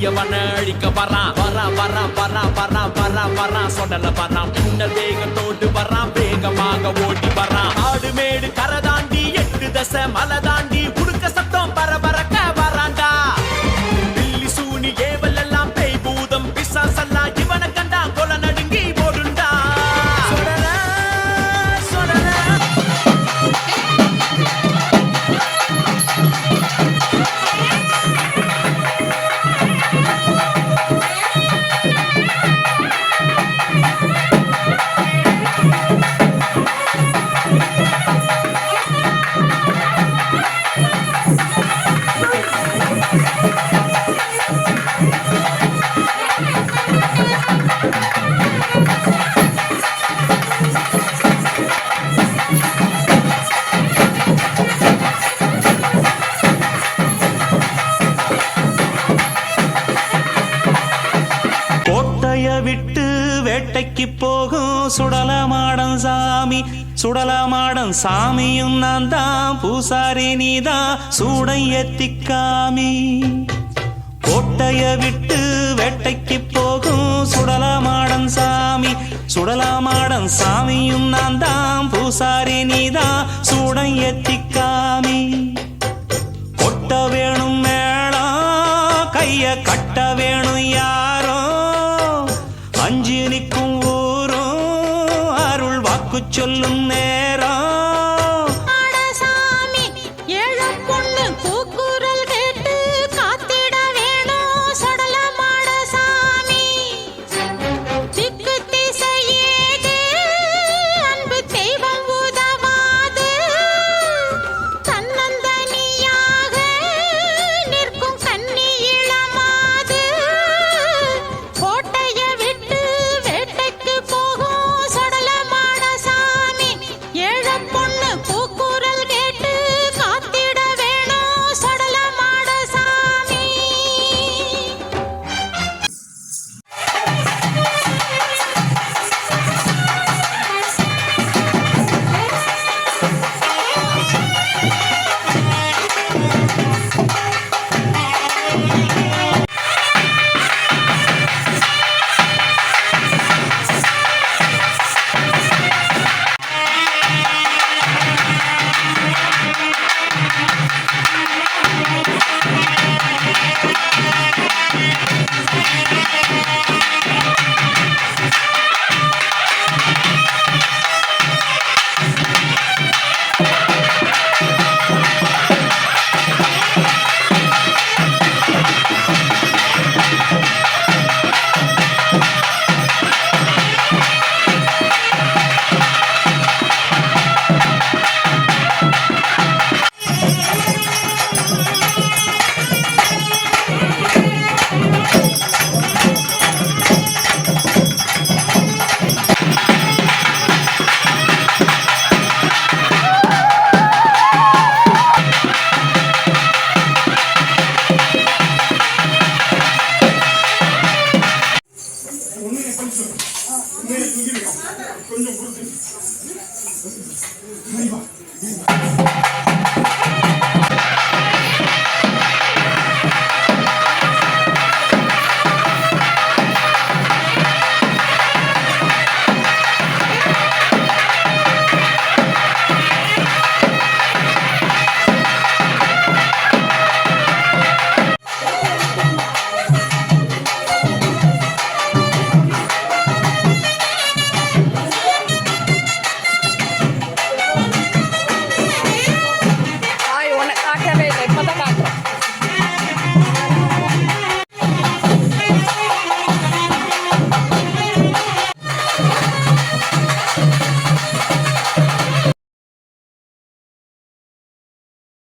தீயவன அழிக்க வரான் வரா வரா வரா வரா வரா வரா. சொடல வரான் பின்னல் வேகத்தோடு வரான் வேகமாக ஓடி வரான் ஆடு மேடு கரை தாண்டி எட்டு தசை மலை தாண்டி வேட்டைக்கு போகும் சுடலமாடன் சாமி சுடலமாடன் சாமியும் நான் தான் பூசாரி நீதான் சூடை எத்திக்காமி கோட்டைய விட்டு வேட்டைக்கு போகும் சுடலமாடன் சாமி சுடலமாடன் சாமியும் நான் தான் பூசாரி நீதான் சூடை எத்திக்காமி கொட்ட வேணும் மேளம் கைய கட்ட வேணும் யா வாக்கு சொல்லும் நேரம் கொஞ்சம் கொடுத்து